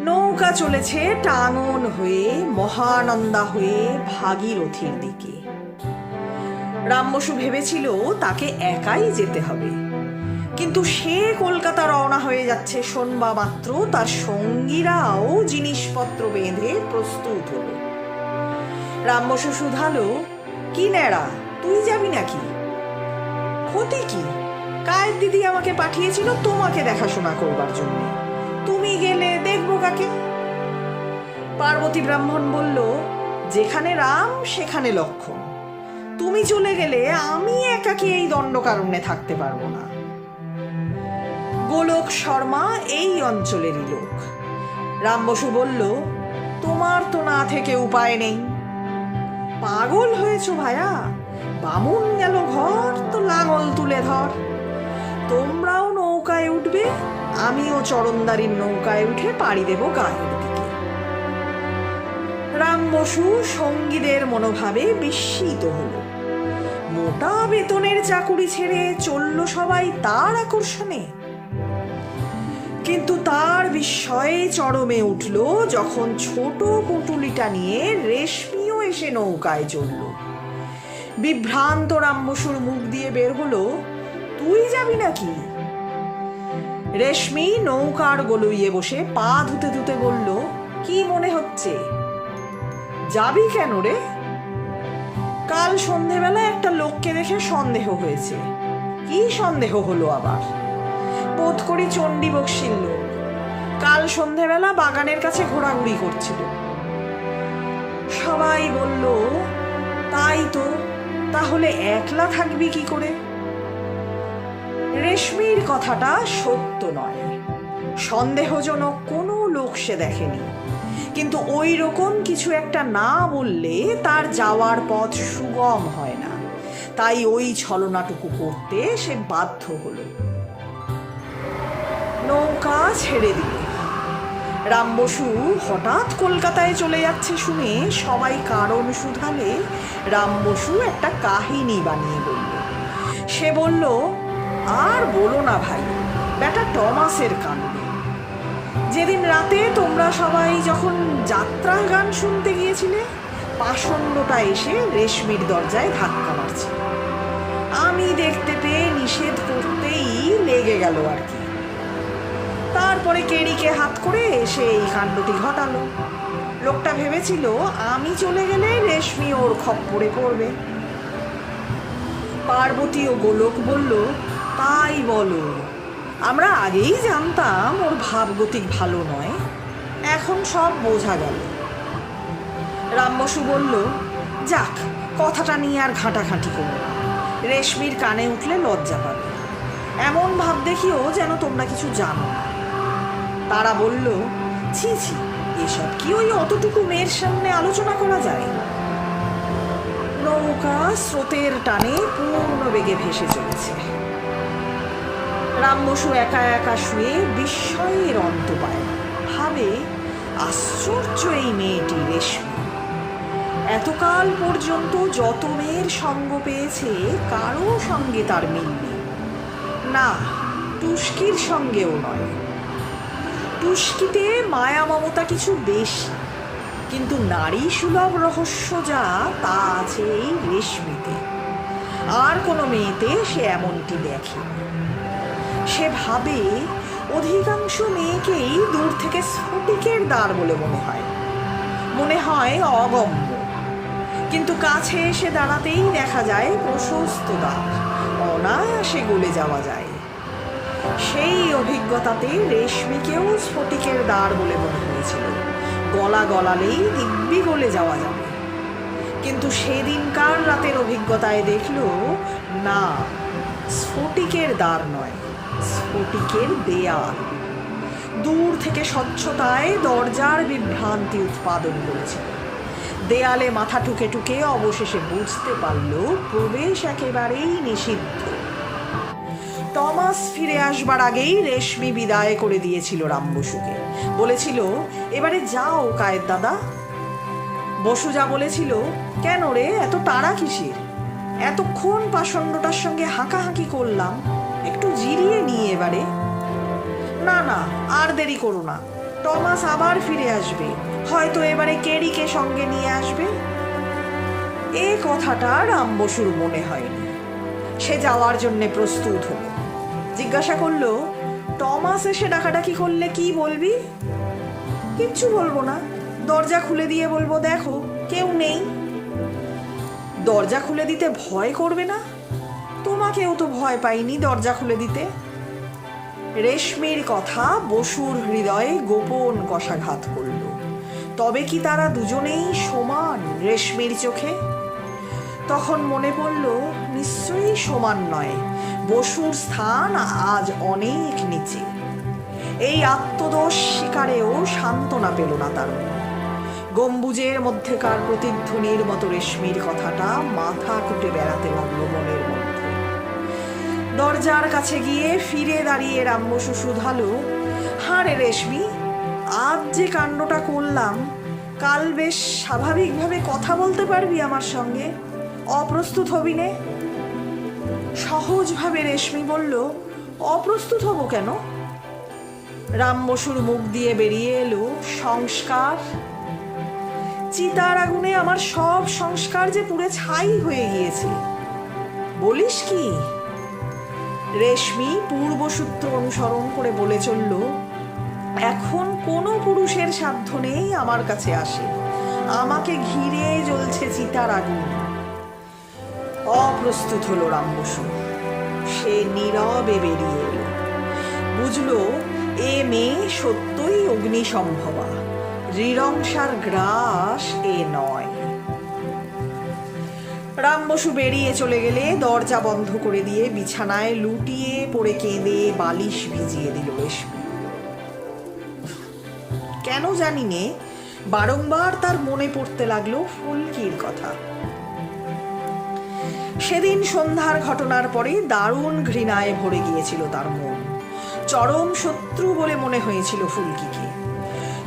নৌকা চলেছে টাঙন হয়ে, মহানন্দা হয়ে ভাগীরথীর দিকে। রামবসু ভেবেছিল তাকে একাই যেতে হবে। কিন্তু সে কলকাতা রওনা হয়ে যাচ্ছে শোনবা মাত্র, তার সঙ্গীরাও জিনিসপত্র বেঁধে প্রস্তুত হলো। রামবসু শুধালো, কি ন্যাড়া, তুই যাবি নাকি? ক্ষতি কি? কায়ের দিদি আমাকে পাঠিয়েছিল তোমাকে দেখাশোনা করবার জন্য। তুমি গেলে দেখব কাকে। পার্বতী ব্রাহ্মণ বলল, যেখানে রাম, সেখানে লক্ষণ। তুমি চলে গেলে আমি একাকি এই দণ্ডকারণ্যে থাকতে পারব না? গোলক শর্মা এই অঞ্চলেরই লোক। রাম বসু বলল, তোমার তো না থেকে উপায় নেই। পাগল হয়েছো ভায়া। বামুন গেল ঘর তো লাঙল তুলে ধর। তোমরাও নৌকায় উঠবে, আমিও চরণদারির নৌকায় উঠে পাড়ি দেব গায়ের দিকে। রাম বসু সঙ্গীদের মনোভাবে বিস্মিত হলো। মোটা বেতনের চাকুরি ছেড়ে চলল সবাই তার আকর্ষণে। কিন্তু তার বিস্ময়ে চরমে উঠল যখন ছোট পুটুলিটা নিয়ে রেশমিও এসে নৌকায় চলল বিভ্রান্ত রামবসুর মুখ দিয়ে বের হলো, তুই যাবি নাকি? রেশমি নৌকার গলুইয়ে বসে পা ধুতে ধুতে বলল, কি মনে হচ্ছে? যাবি কেন রে? কাল সন্ধেবেলা একটা লোককে দেখে সন্দেহ হয়েছে। কি সন্দেহ হলো আবার? বোধ করি চণ্ডী বক্সির লোক। কাল সন্ধেবেলা বাগানের কাছে ঘোরাঘুরি করছিল। সবাই বলল, তাই তো তাহলে একলা থাকবি কি করে? রেশমির কথাটা সত্য নয়। সন্দেহজনক কোনো লোক সে দেখেনি। কিন্তু ওই রকম কিছু একটা না বললে তার যাওয়ার পথ সুগম হয় না। তাই ওই ছলনাটুকু করতে সে বাধ্য হলো। নৌকা ছেড়ে দিল। রাম বসু হঠাৎ কলকাতায় চলে যাচ্ছে শুনে সবাই কারণ শুধালে রাম বসু একটা কাহিনী বানিয়ে বলল। সে বলল, আর বলো না ভাই বেটা টমাসের কাণ্ড। যেদিন রাতে তোমরা সবাই যখন যাত্রা গান শুনতে গিয়েছিলে, পাষণ্ডটা এসে রেশমির দরজায় ধাক্কা মারছে আমি দেখতে পেয়ে নিষেধ করতেই লেগে গেল আর কি। তারপরে কেড়িকে হাত করে এসে এই কাণ্ডটি ঘটালো। লোকটা ভেবেছিল, আমি চলে গেলে রেশমি ওর খপ্পরে পড়বে। পার্বতী ও গোলক বলল, তাই বলো, আমরা আগেই জানতাম ওর ভাবগতিক ভালো নয়। এখন সব বোঝা গেল। রামবসু বলল, যাক, কথাটা নিয়ে আর ঘাঁটাঘাঁটি করো রেশমির কানে উঠলে লজ্জা পাবে। এমন ভাব দেখিও যেন তোমরা কিছু জানো না। তারা বলল, ছি ছি, এসব কি ওই অতটুকু মেয়ের সামনে আলোচনা করা যায়? নৌকা স্রোতের টানে পূর্ণ বেগে ভেসে চলেছে। রাম বসু একা একা শুয়ে বিস্ময়ের অন্ত পায়। ভাবে, আশ্চর্য এই মেয়েটি রেশমি। এতকাল পর্যন্ত যত মেয়ের সঙ্গ পেয়েছে, কারও সঙ্গে তার মিল নেই। না টুস্কির সঙ্গেও নয়। টুস্কিতে মায়া মমতা কিছু বেশি। কিন্তু নারী সুলভ রহস্য যা, তা আছে এই রেশমিতে। আর কোনো মেয়েতে সে এমনটি দেখে সে ভাবে অধিকাংশ মেয়েকেই দূর থেকে স্ফটিকের দ্বার বলে মনে হয়। মনে হয় অগম্য। কিন্তু কাছে এসে দাঁড়াতেই দেখা যায় প্রশস্ত দ্বার। অনায়াসে গলে যাওয়া যায়। সেই অভিজ্ঞতাতে রেশমিকেও স্ফটিকের দ্বার বলে মনে হয়েছিল। গলা গলালেই দিব্যি গলে যাওয়া যাবে। কিন্তু সেদিনকার রাতের অভিজ্ঞতায় দেখল, না, স্ফটিকের দ্বার নয়, স্ফটিকের দেয়াল। দূর থেকে স্বচ্ছতায় দরজার বিভ্রান্তি উৎপাদন করেছিল। দেয়ালে মাথা টুকে টুকে অবশেষে বুঝতে পারল, প্রবেশ একেবারেই নিষিদ্ধ। টমাস ফিরে আসবার আগেই রেশমি বিদায় করে দিয়েছিল রাম বসুকে। বলেছিল, এবারে যাও, কায়ের দাদা। বসু যা বলেছিল, কেন রে, এত তাড়া কিসের? এতক্ষণ পাষণ্ডটার সঙ্গে হাঁকাহাঁকি করলাম। একটু জিরিয়ে নিয়ে এবারে। না না, আর দেরি করো না। টমাস আবার ফিরে আসবে। হয়তো এবারে কেরিকে সঙ্গে নিয়ে আসবে। এ কথাটা রাম বসুর মনে হয়নি। সে যাওয়ার জন্যে প্রস্তুত হলো। জিজ্ঞাসা করল, টমাস এসে ডাকাডাকি করলে কি বলবি? কিচ্ছু বলব না। দরজা খুলে দিয়ে বলব, দেখো, কেউ নেই। দরজা খুলে দিতে ভয় করবে না? তোমাকেও তো ভয় পাইনি দরজা খুলে দিতে। রেশমির কথা বসুর হৃদয়ে গোপন কষাঘাত করল। তবে কি তারা দুজনেই সমান? রেশমির চোখে। তখন মনে পড়ল, নিশ্চয়ই সমান নয়। বসুর স্থান আজ অনেক নিচে। এই আত্মদোষ শিকারেও সান্ত্বনা পেল না তার। গম্বুজের মধ্যেকার প্রতিধ্বনির মতো রেশমির কথাটা মাথা কুটে বেড়াতে লাগল মনের মধ্যে। দরজার কাছে গিয়ে ফিরে দাঁড়িয়ে রামবসু শুধালো হারে রেশমি, আজ যে কাণ্ডটা করলাম, কাল বেশ স্বাভাবিকভাবে কথা বলতে পারবি আমার সঙ্গে। অপ্রস্তুত হবি নে। সহজভাবে রেশমি বলল, অপ্রস্তুত হব কেন? রাম বসুর মুখ দিয়ে বেরিয়ে এলো, সংস্কার? চিতার আগুনে আমার সব সংস্কার যে পুড়ে ছাই হয়ে গিয়েছে। বলিস কি? রেশমি পূর্বসূত্র অনুসরণ করে বলে চলল, এখন কোনো পুরুষের সাধ্য নেই আমার কাছে আসে। আমাকে ঘিরে জ্বলছে চিতার আগুন। অপ্রস্তুত হলো রাম বসু। সে নীরবে বেরিয়ে এলো। বুঝলো, এ মেয়ে সত্যই অগ্নিসম্ভবা। রিরংসার গ্রাস এ নয়। রাম বসু বেরিয়ে চলে গেলে দরজা বন্ধ করে দিয়ে বিছানায় লুটিয়ে পড়ে কেঁদে বালিশ ভিজিয়ে দিল রেশমি। কেন জানি নে, বারংবার তার মনে পড়তে লাগল ফুলকির কথা। সেদিন সন্ধ্যার ঘটনার পরে দারুণ ঘৃণায় ভরে গিয়েছিল তার মন। চরম শত্রু বলে মনে হয়েছিল ফুলকিকে।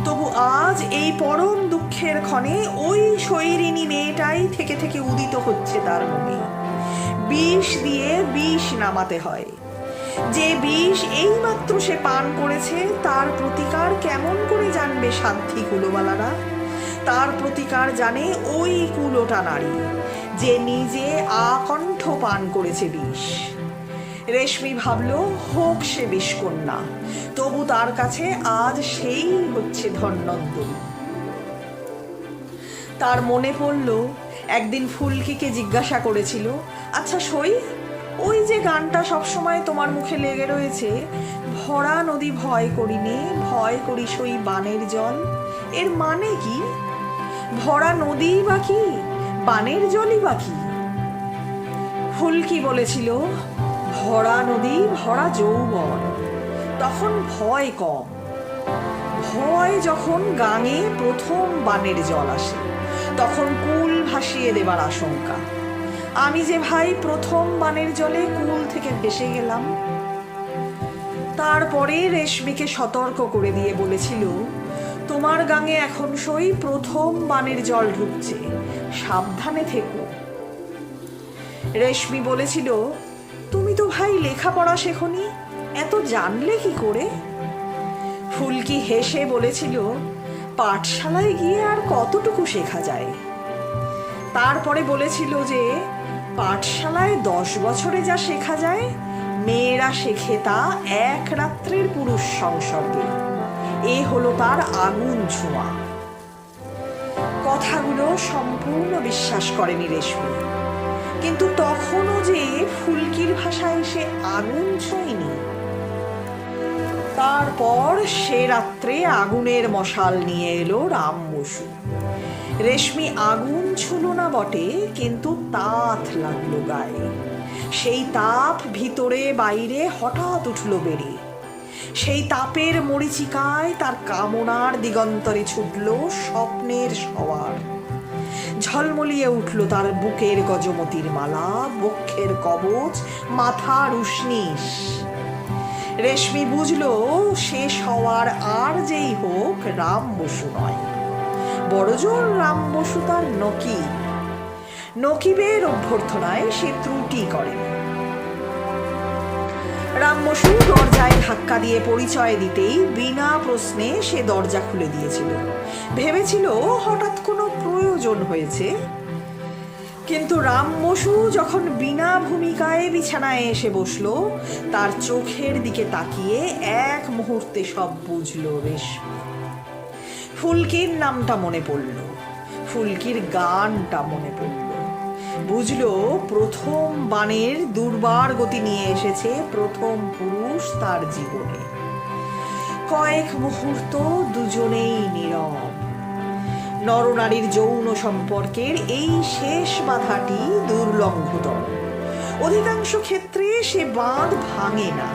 তবু আজ এই পরম দুঃখের ক্ষণে ওই শৈরিনী মেয়েটাই থেকে থেকে উদিত হচ্ছে তার মনে। বিষ দিয়ে বিষ নামাতে হয়। যে বিষ এইমাত্র সে পান করেছে, তার প্রতিকার কেমন করে জানবে সাধ্যী কুলোবালারা তার প্রতিকার জানে ওই কুলোটা নারী। যে নিজে আকণ্ঠ পান করেছে বিষ। রেশমি ভাবল, হোক সে বিষকন্যা, তবু তার কাছে আজ সেই হচ্ছে ধন্যন্তরী তার মনে পড়ল, একদিন ফুলকিকে জিজ্ঞাসা করেছিল আচ্ছা সই, ওই যে গানটা সবসময় তোমার মুখে লেগে রয়েছে, ভরা নদী ভয় করিনি, ভয় করি সই বানের জল, এর মানে কি? ভরা নদী বা কি? বানের জলই বা কি? ফুলকি বলেছিল, ভরা নদী, ভরা যৌবন, তখন ভয় কম। ভয় যখন গাঙে প্রথম বানের জল আসে, তখন কুল ভাসিয়ে দেবার আশঙ্কা। আমি যে ভাই প্রথম বানের জলে কুল থেকে ভেসে গেলাম। তারপরে রেশমিকে সতর্ক করে দিয়ে বলেছিল, তোমার গাঙে এখন সই প্রথম বানের জল ঢুকছে। সাবধানে থেকো। রেশমি বলেছিল, তুমি তো ভাই লেখাপড়া শেখনি, এত জানলে কি করে? ফুলকি হেসে বলেছিল, পাঠশালায় গিয়ে আর কতটুকু শেখা যায়? তারপরে বলেছিল যে, পাঠশালায় দশ বছরে যা শেখা যায়, মেয়েরা শেখে তা এক রাত্রের পুরুষ সংসর্গে। এ হলো তার আগুন ছোঁয়া। কথাগুলো সম্পূর্ণ বিশ্বাস করেনি রেশমি। কিন্তু তখনও যে ফুলকির ভাষায় সে আগুন ছোঁয়নি। তারপর সে রাত্রে আগুনের মশাল নিয়ে এলো রাম বসু। রেশমি আগুন ছুলো না বটে, কিন্তু তাত লাগল গায়ে। সেই তাপ ভিতরে বাইরে হঠাৎ উঠল বেড়ে। সেই তাপের মরিচিকায় তার কামনার দিগন্তরে ছুটল স্বপ্নের সওয়ার। ঝলমলিয়ে উঠল তার বুকের গজমতির মালা, বক্ষের কবচ, মাথার উষ্ণিস রেশমি বুঝল শেষ হওয়ার আর যেই হোক, রাম বসু নয়। বড়জোর রাম বসু তার নকি নকিবের অভ্যর্থনায় সে ত্রুটি করে রামবসু দরজায় ধাক্কা দিয়ে পরিচয় দিতেই বিনা প্রশ্নে সে দরজা খুলে দিয়েছিল। ভেবেছিল, হঠাৎ কোনো প্রয়োজন হয়েছে? কিন্তু রাম বসু যখন বিনা ভূমিকায় বিছানায় এসে বসল, তার চোখের দিকে তাকিয়ে এক মুহূর্তে সব বুঝলো বেশ। ফুলকির নামটা মনে পড়ল। ফুলকির গানটা মনে পড়ল। বুঝলো প্রথম বাণের দুর্বার গতি নিয়ে এসেছে প্রথম পুরুষ তার জীবনে। কয়েক মুহূর্ত দুজনেই নীরব। নরনারীর যৌন সম্পর্কের এই শেষ বাধাটি দুর্লঙ্ঘতর অধিকাংশ ক্ষেত্রে সে বাঁধ ভাঙে না।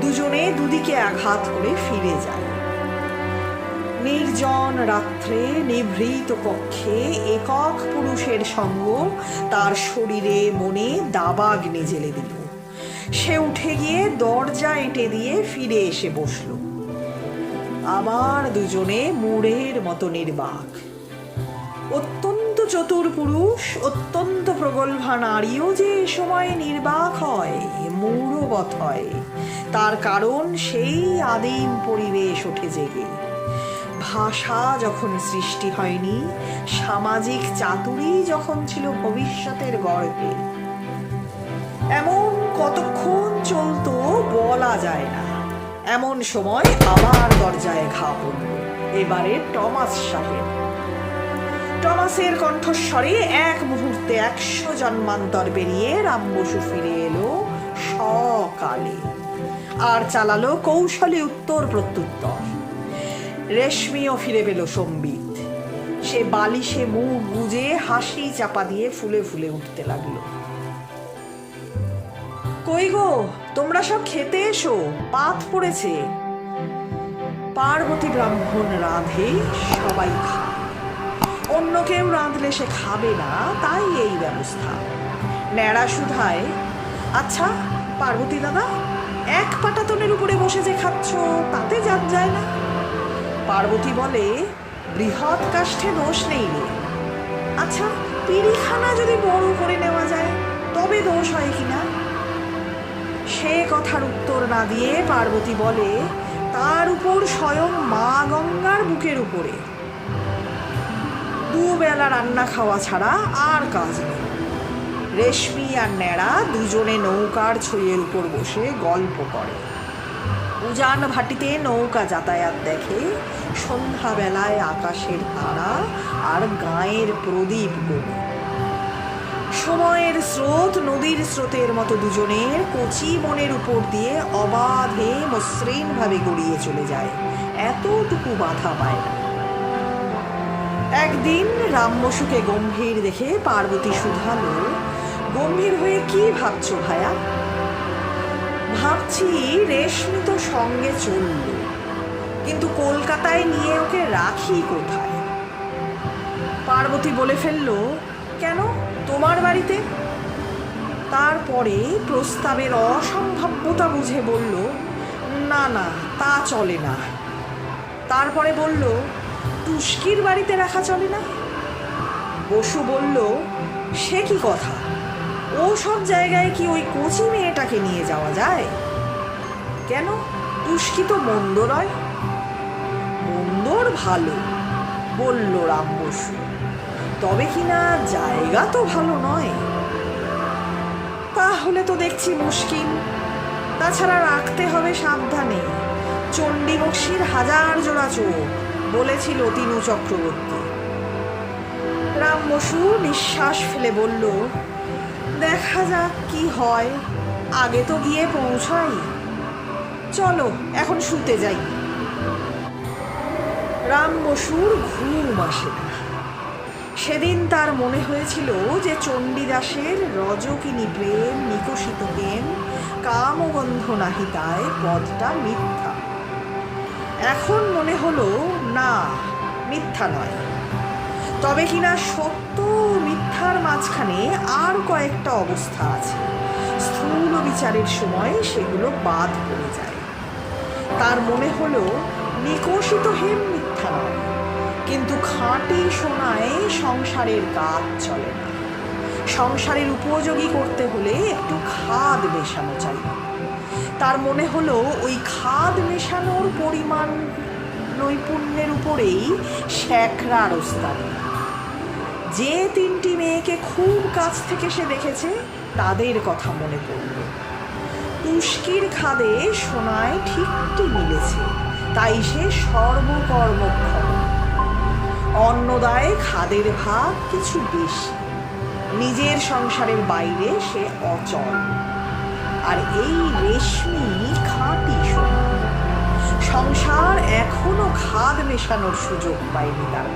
দুজনে দুদিকে আঘাত করে ফিরে যায়। নির্জন রাত্রে নিভৃত কক্ষে একক পুরুষের সঙ্গ তার শরীরে মনে দাবাগ জেলে দিল। সে উঠে গিয়ে দরজা এঁটে দিয়ে ফিরে এসে বসল। আবার দুজনে মুড়ের মতো নির্বাক। অত্যন্ত চতুর পুরুষ, অত্যন্ত প্রগল্ভা নারীও যে এ সময় নির্বাক হয় মৌরবত হয়, তার কারণ সেই আদিম পরিবেশ ওঠে জেগে। ভাষা যখন সৃষ্টি হয়নি, সামাজিক চাতুরি যখন ছিল ভবিষ্যতের গর্বে। এমন কতক্ষণ চলতো বলা যায় না। এমন সময় আবার দরজায় ঘা পড়ল। এবারে টমাস সাহেব। টমাসের কণ্ঠস্বরে এক মুহূর্তে একশো জন্মান্তর বেরিয়ে রামবসু ফিরে এলো সকালে। আর চালালো কৌশলে উত্তর প্রত্যুত্তর রেশমিও ফিরে পেল সম্বিত। সে বালিশে মুখ গুজে হাসি চাপা দিয়ে ফুলে ফুলে উঠতে লাগল। কই গো, তোমরা সব খেতে এসো, পাত পড়েছে। পার্বতী ব্রাহ্মণ রাধে, সবাই অন্য কেউ রাঁধলে সে খাবে না, তাই এই ব্যবস্থা। ন্যাড়া সুধায় আচ্ছা পার্বতী দাদা, এক পাটাতনের উপরে বসে যে খাচ্ছ, তাতে যাত যায় না। পার্বতী বলে, বৃহৎ কাষ্ঠে দোষ নেই। রে আচ্ছা পিড়িখানা যদি বড় করে নেওয়া যায়, তবে দোষ হয় কিনা সে কথার উত্তর না দিয়ে পার্বতী বলে, তার উপর স্বয়ং মা গঙ্গার বুকের উপরে। দুবেলা রান্না খাওয়া ছাড়া আর কাজ নেই। রেশমি আর ন্যাড়া দুজনে নৌকার ছইয়ের উপর বসে গল্প করে। উজান ভাটিতে নৌকা যাতায়াত দেখে সন্ধ্যাবেলায় আকাশের তারা আর গায়ের প্রদীপ গড়ে সময়ের স্রোত নদীর স্রোতের মতো দুজনের কচি মনের উপর দিয়ে অবাধে মসৃণভাবে গড়িয়ে চলে যায়। এতটুকু বাধা পায় না। একদিন রামবসুকে গম্ভীর দেখে পার্বতী শুধালো গম্ভীর হয়ে কি ভাবছ ভায়া? ভাবছি রেশমি তো সঙ্গে চলল। কিন্তু কলকাতায় নিয়ে ওকে রাখি কোথায়? পার্বতী বলে ফেলল, কেন? তোমার বাড়িতে? তারপরে প্রস্তাবের অসম্ভাব্যতা বুঝে বলল, না না, তা চলে না। তারপরে বলল টুস্কির বাড়িতে রাখা চলে না? বসু বলল, সে কি কথা? ও সব জায়গায় কি ওই কচি মেয়েটাকে নিয়ে যাওয়া যায়? কেন? টুস্কি তো মন্দ নয়? মন্দর ভালো, বলল রাম বসু। তবে কি না জায়গা তো ভালো নয়? তাহলে তো দেখছি মুশকিল। তাছাড়া রাখতে হবে সাবধানে। চণ্ডী বক্সির হাজার জোড়া চোখ, বলেছিল তিনু চক্রবর্তী। রাম বসু নিঃশ্বাস ফেলে বলল দেখা যাক কি হয়। আগে তো গিয়ে পৌঁছাই। চলো, এখন শুতে যাই। রাম বসুর ঘুম আসে না। সেদিন তার মনে হয়েছিল যে চণ্ডীদাসের রজকিনী প্রেম নিকশিত প্রেম কামগন্ধ নাহিতায় পদটা মিথ্যা। এখন মনে হলো, না, মিথ্যা নয়। তবে কিনা সত্য মিথ্যার মাঝখানে আর কয়েকটা অবস্থা আছে। স্থূল বিচারের সময় সেগুলো বাদ পড়ে যায়। তার মনে হলো নিকশিত হেম মিথ্যা নয়, কিন্তু খাঁটি সোনায় সংসারের কাজ চলে না। সংসারের উপযোগী করতে হলে একটু খাদ মেশানো চাই। তার মনে হলো, ওই খাদ মেশানোর পরিমাণ নৈপুণ্যের উপরেই শ্যাকরার ওস্তাদি। যে তিনটি মেয়েকে খুব কাছ থেকে সে দেখেছে, তাদের কথা মনে পড়ল। উস্কির খাদে সোনায় ঠিকটি মিলেছে, তাই সে সর্বকর্মক্ষম অন্নদায় খাদের ভাগ কিছু বেশি, নিজের সংসারের বাইরে সে অচল। আর এই রেশমি খাঁটি সোনা, সংসার এখনও খাদ মেশানোর সুযোগ পায়নি তার